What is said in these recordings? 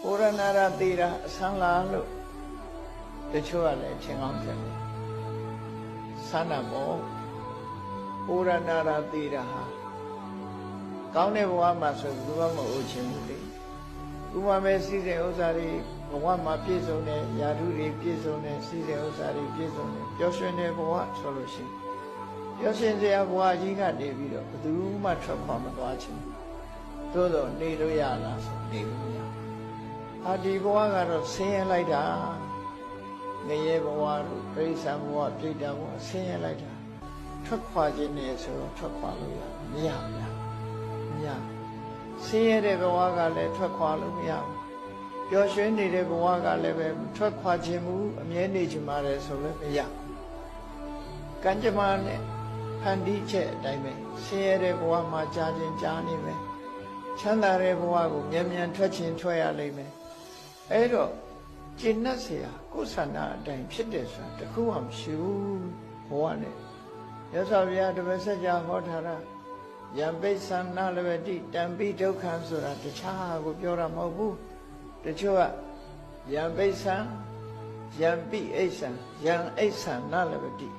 ။ကိုရဏရတိတာအဆန်းလားလို့တချို့ကလည်းထင်ကောင်းထင်တယ်။ဆန်းတာပေါ့။ကိုရဏရတိတာဟာကောင်းတဲ့ဘဝမှာဆိုဘယ်သူမှမအိုချင်ဘူးလေ။ဥပမာစီစဉ်ဥစ္စာတွေဘဝမှာပြည့်စုံတဲ့ယာဓုတွေပြည့်စုံတဲ့စီစဉ်ဥစ္စာတွေပြည့်စုံတဲ့ပျော်ရွှင်တဲ့ဘဝဆိုလို့ရှိရင်ပျော်ရွှင်စရာဘဝကြီးကနေပြီးတော့ဘယ်သူမှထွက်ခွာမသွားချင်ဘူး။သို့တော့နေလို့ရလားဆိုနေလို့မရဘူး။ အာဒီဘဝကတော့ဆင်းရဲလိုက်တာ။ငရဲဘဝတို့ပြိဿံဘဝပြိတ္တဘဝဆင်းရဲလိုက်တာ။ထွက်ခွာခြင်းနဲ့ဆိုတော့ထွက်ခွာလို့ရမရဘူးလား။မရဘူး။ဆင်းရဲတဲ့ဘဝကလည်းထွက်ခွာလို့မရဘူး။ပျော်ရွှင်နေတဲ့ဘဝကလည်းပဲထွက်ခွာခြင်းမူအမြဲနေခြင်းပါတယ်ဆိုလည်းမရဘူး။ကံကြမ္မာနဲ့ဖန်တီးချက်အတိုင်းပဲဆင်းရဲတဲ့ဘဝမှာကြာခြင်းကြာနေမယ်။ချမ်းသာတဲ့ဘဝကိုမြန်မြန်ထွက်ခြင်းထွက်ရလိမ့်မယ်။ အဲတော့ကျင့်납เสียကိုယ်ဆန္ဒအတိုင်းဖြစ်တယ်ဆိုတာတခုမှမရှိဘူးဘဝနဲ့ရသော်ဗျာတပည့်ဆက်ကြဟောထားတာယံပိဿန္နလဝတိတံပိဒုက္ခံဆိုတာတခြားကိုပြောတာမဟုတ်ဘူးတချို့ကယံပိဿံယံပိအိဋ္ဌံယံအိဋ္ဌံနလဝတိ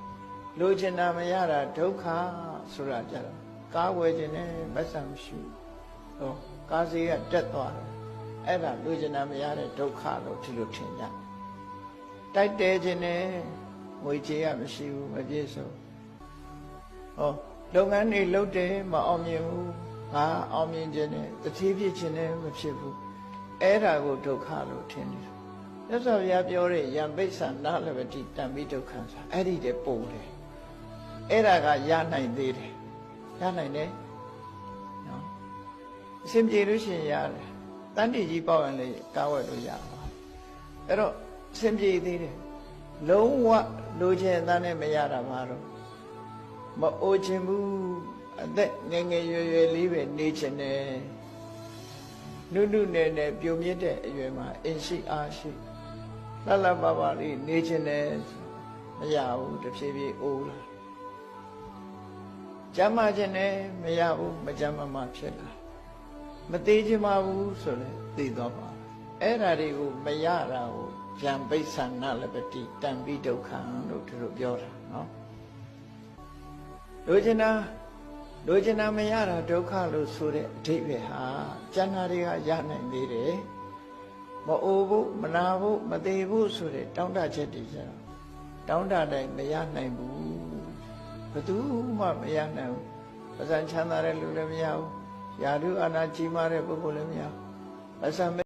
လိုချင်တာမရတာဒုက္ခဆိုတာကြတော့ကားဝယ်ခြင်းနဲ့မဆံမရှိဘူးဟောကားစီးကတက်သွားတယ် အဲ့ဒါလိုချင်တာမရတဲ့ဒုက္ခလို့ဒီလိုထင်ကြတိုက်တဲခြင်းနဲ့ငွေကြေးကမရှိဘူးမပြည့်စုံဟောလုပ်ငန်းတွေလုပ်တယ်မအောင်မြင်ဘူးငါအောင်မြင်ခြင်းနဲ့တတိဖြစ်ခြင်းနဲ့မဖြစ်ဘူးအဲ့ဒါကိုဒုက္ခလို့ထင်တယ်မြတ်စွာဘုရားပြောတဲ့ယံပိဿာနာလဝတိတံမိဒုက္ခံဆိုအဲ့ဒီတည်းပုံတယ်အဲ့ဒါကရနိုင်သေးတယ်ရနိုင်တယ်နော်အရှင်ပြေလို့ရှိရင်ရတယ် တန်တိကြီးပေါ့ရင်လေကားဝယ်လို့ရပါအဲ့တော့အရှင်ပြေသေးတယ်လုံးဝလိုချင်တဲ့နဲ့မရတာဘာလို့မအိုချင်ဘူးအသက်ငယ်ငယ်ရွယ်ရွယ်လေးပဲနေချင်တယ်နုနုနယ်နယ်ပြုံမြင့်တဲ့အရွယ်မှာအင်ရှိအားရှိလှလှပပလေးနေချင်တယ်မရဘူးတဖြည်းဖြည်းအိုးလာကျမ်းမာခြင်းနဲ့မရဘူးမကျမ်းမာမှဖြစ်လာ မသေးခြင်းမဘူးဆိုလဲသိတော့ပါအဲ့ဓာတွေကိုမရတာကိုဉာဏ်ပိဿနာလပတိတံပိဒုက္ခံလို့သူတို့ပြောတာနော်လိုချင်တာလိုချင်တာမရတာဒုက္ခလို့ဆိုတဲ့အဓိပ္ပာယ်ဟာကျမ်းစာတွေကရနိုင်သေးတယ်မအိုဘူးမနာဘူးမသေးဘူးဆိုတဲ့တောင်းတချက်တွေကျတော့တောင်းတတိုင်းမရနိုင်ဘူးဘယ်သူမှမရနိုင်ဘူးပဇံချမ်းသာတဲ့လူလည်းမရဘူး ယာဓုအာနာကြီးမားတဲ့ပုဂ္ဂိုလ်လည်းမရဘူးအစမ